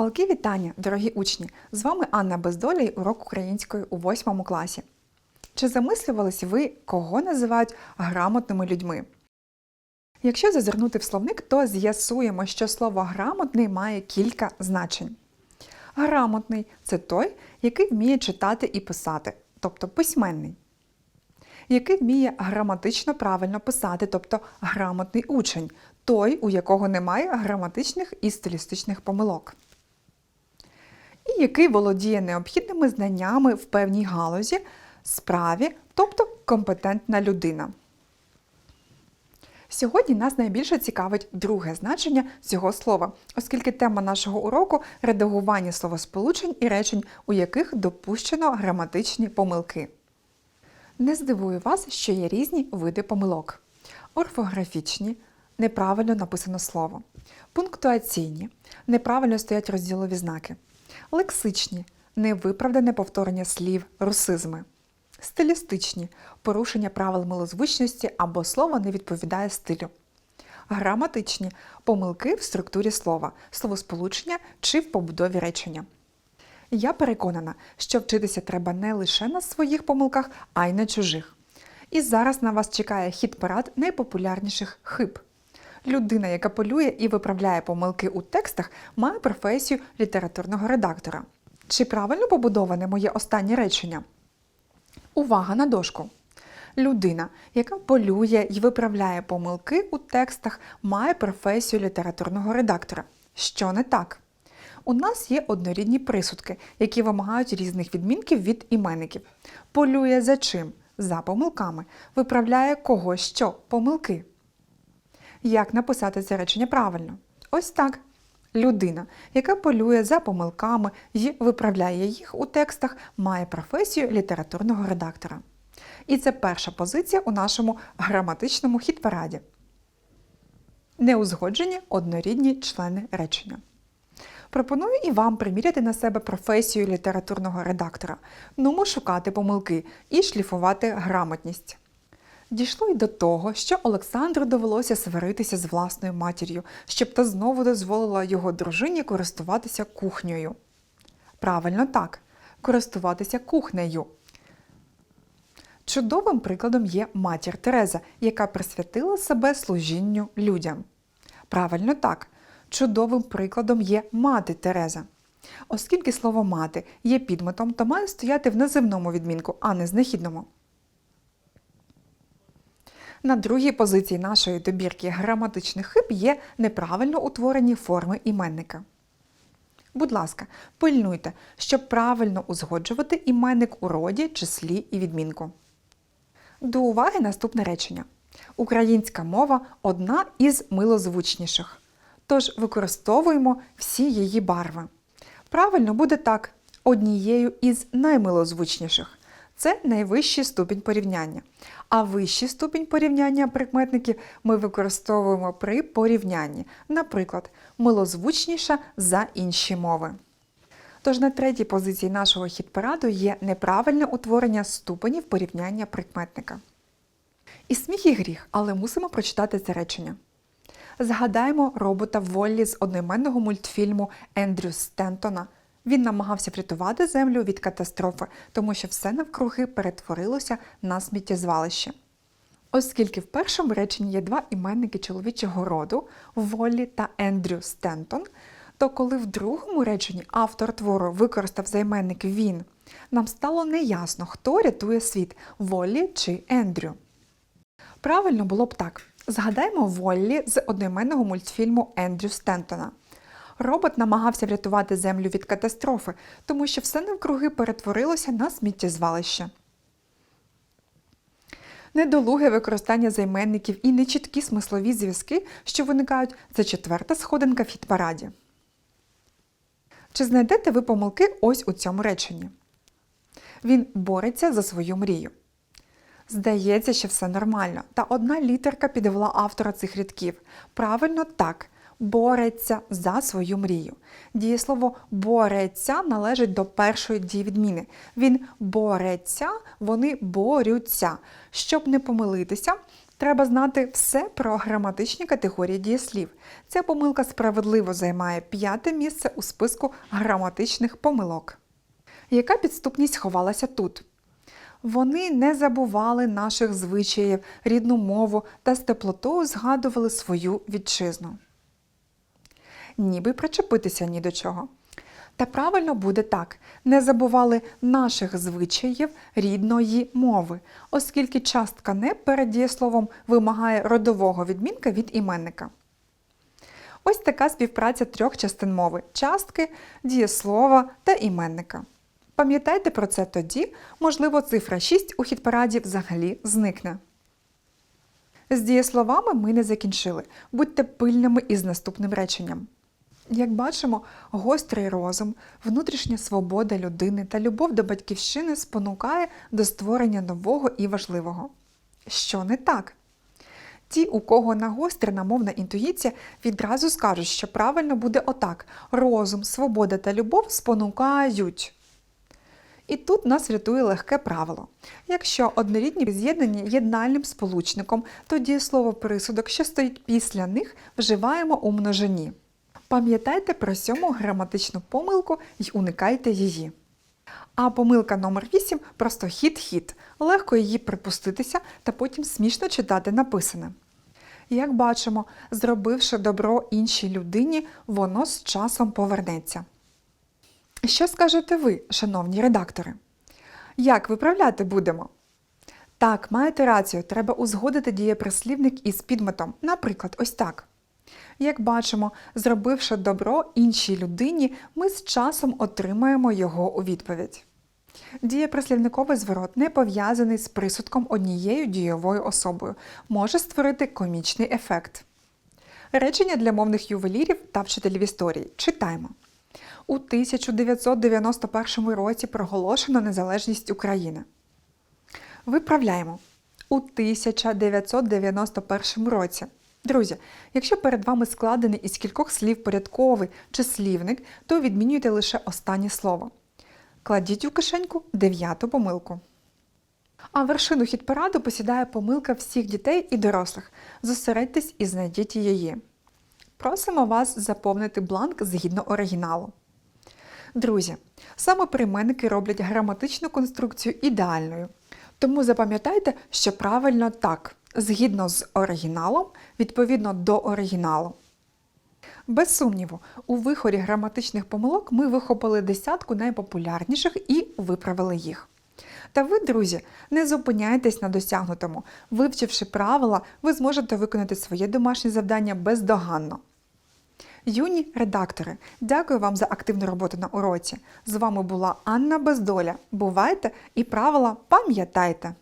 Палки вітання, дорогі учні! З вами Анна Бездоля і урок української у 8 класі. Чи замислювались ви, кого називають грамотними людьми? Якщо зазирнути в словник, то з'ясуємо, що слово грамотний має кілька значень. Грамотний це той, який вміє читати і писати, тобто письменний. Який вміє граматично правильно писати, тобто грамотний учень, той, у якого немає граматичних і стилістичних помилок. І який володіє необхідними знаннями в певній галузі, справі, тобто компетентна людина. Сьогодні нас найбільше цікавить друге значення цього слова, оскільки тема нашого уроку редагування словосполучень і речень, у яких допущено граматичні помилки. Не здивую вас, що є різні види помилок: орфографічні, неправильно написано слово, пунктуаційні, неправильно стоять розділові знаки, лексичні, невиправдане повторення слів, русизми, стилістичні, порушення правил милозвучності або слово не відповідає стилю. Граматичні помилки в структурі слова, словосполучення чи в побудові речення. Я переконана, що вчитися треба не лише на своїх помилках, а й на чужих. І зараз на вас чекає хід парад найпопулярніших хиб. Людина, яка полює і виправляє помилки у текстах, має професію літературного редактора. Чи правильно побудоване моє останнє речення? Увага на дошку! Людина, яка полює і виправляє помилки у текстах, має професію літературного редактора. Що не так? У нас є однорідні присудки, які вимагають різних відмінків від іменників. Полює за чим? За помилками. Виправляє кого що? Помилки. Як написати це речення правильно? Ось так. Людина, яка полює за помилками і виправляє їх у текстах, має професію літературного редактора. І це перша позиція у нашому граматичному хіт-параді. Неузгоджені однорідні члени речення. Пропоную і вам приміряти на себе професію літературного редактора, нумо шукати помилки і шліфувати грамотність. Дійшло й до того, що Олександру довелося сваритися з власною матір'ю, щоб та знову дозволила його дружині користуватися кухнею. Правильно так, користуватися кухнею. Чудовим прикладом є матір Тереза, яка присвятила себе служінню людям. Правильно так, чудовим прикладом є мати Тереза. Оскільки слово мати є підметом, то має стояти в називному відмінку, а не знахідному. На другій позиції нашої добірки граматичних хиб є неправильно утворені форми іменника. Будь ласка, пильнуйте, щоб правильно узгоджувати іменник у роді, числі і відмінку. До уваги наступне речення. Українська мова одна із милозвучніших. Тож використовуємо всі її барви. Правильно буде так: однією із наймилозвучніших. Це найвищий ступінь порівняння. А вищий ступінь порівняння прикметників ми використовуємо при порівнянні, наприклад, милозвучніша за інші мови. Тож на третій позиції нашого хіт-параду є неправильне утворення ступенів порівняння прикметника. І сміх і гріх, але мусимо прочитати це речення. Згадаємо робота Воллі з одноіменного мультфільму Ендрю Стентона. Він намагався врятувати землю від катастрофи, тому що все навкруги перетворилося на сміттєзвалище. Оскільки в першому реченні є два іменники чоловічого роду Воллі та Ендрю Стентон, то коли в другому реченні автор твору використав займенник він, нам стало неясно, хто рятує світ Воллі чи Ендрю. Правильно було б так. Згадаймо Воллі з одноіменного мультфільму Ендрю Стентона. Робот намагався врятувати землю від катастрофи, тому що все навкруги перетворилося на сміттєзвалище. Недолуге використання займенників і нечіткі смислові зв'язки, що виникають, це четверта сходинка в хіт-параді. Чи знайдете ви помилки ось у цьому реченні? Він бореться за свою мрію. Здається, що все нормально, та одна літерка підвела автора цих рядків. Правильно так. Бореться за свою мрію. Дієслово бореться належить до першої дієвідміни. Він бореться, вони борються. Щоб не помилитися, Треба знати все про граматичні категорії дієслів. Ця помилка справедливо займає п'яте місце у списку граматичних помилок. Яка підступність ховалася тут? Вони не забували наших звичаїв, рідну мову та з теплотою згадували свою вітчизну. Ніби причепитися ні до чого. Та правильно буде так: не забували наших звичаїв рідної мови, оскільки частка не перед дієсловом вимагає родового відмінка від іменника. Ось така співпраця трьох частин мови частки, дієслова та іменника. Пам'ятайте про це тоді, можливо, цифра 6 у хіт-параді взагалі зникне. З дієсловами ми не закінчили. Будьте пильними із наступним реченням. Як бачимо, гострий розум, внутрішня свобода людини та любов до батьківщини спонукає до створення нового і важливого. Що не так? Ті, у кого нагострена мовна інтуїція, відразу скажуть, що правильно буде отак: розум, свобода та любов спонукають. І тут нас рятує легке правило. Якщо однорідні з'єднані єднальним сполучником, то дієслово присудок, що стоїть після них, вживаємо у множині. Пам'ятайте про сьому граматичну помилку і уникайте її. А помилка номер 8 просто хід-хід. Легко її припуститися та потім смішно читати написане. Як бачимо, зробивши добро іншій людині, воно з часом повернеться. Що скажете ви, шановні редактори? Як виправляти будемо? Так, маєте рацію, треба узгодити дієприслівник із підметом. Наприклад, ось так. Як бачимо, зробивши добро іншій людині, ми з часом отримаємо його у відповідь. Дієприслівниковий зворот не пов'язаний з присудком однією дієвою особою, може створити комічний ефект. Речення для мовних ювелірів та вчителів історії. Читаємо. У 1991 році проголошено незалежність України. Виправляємо. У 1991 році. Друзі, якщо перед вами складений із кількох слів порядковий чи слівник, то відмінюйте лише останнє слово. Кладіть у кишеньку дев'яту помилку. А вершину хіт-параду посідає помилка всіх дітей і дорослих. Зосередьтесь і знайдіть її. Просимо вас заповнити бланк згідно оригіналу. Друзі, саме прийменники роблять граматичну конструкцію ідеальною. Тому запам'ятайте, що правильно так, згідно з оригіналом, відповідно до оригіналу. Без сумніву, у виході граматичних помилок ми вихопили десятку найпопулярніших і виправили їх. Та ви, друзі, не зупиняйтесь на досягнутому. Вивчивши правила, ви зможете виконати своє домашнє завдання бездоганно. Юні редактори, дякую вам за активну роботу на уроці. З вами була Анна Бездоля. Бувайте і правила пам'ятайте!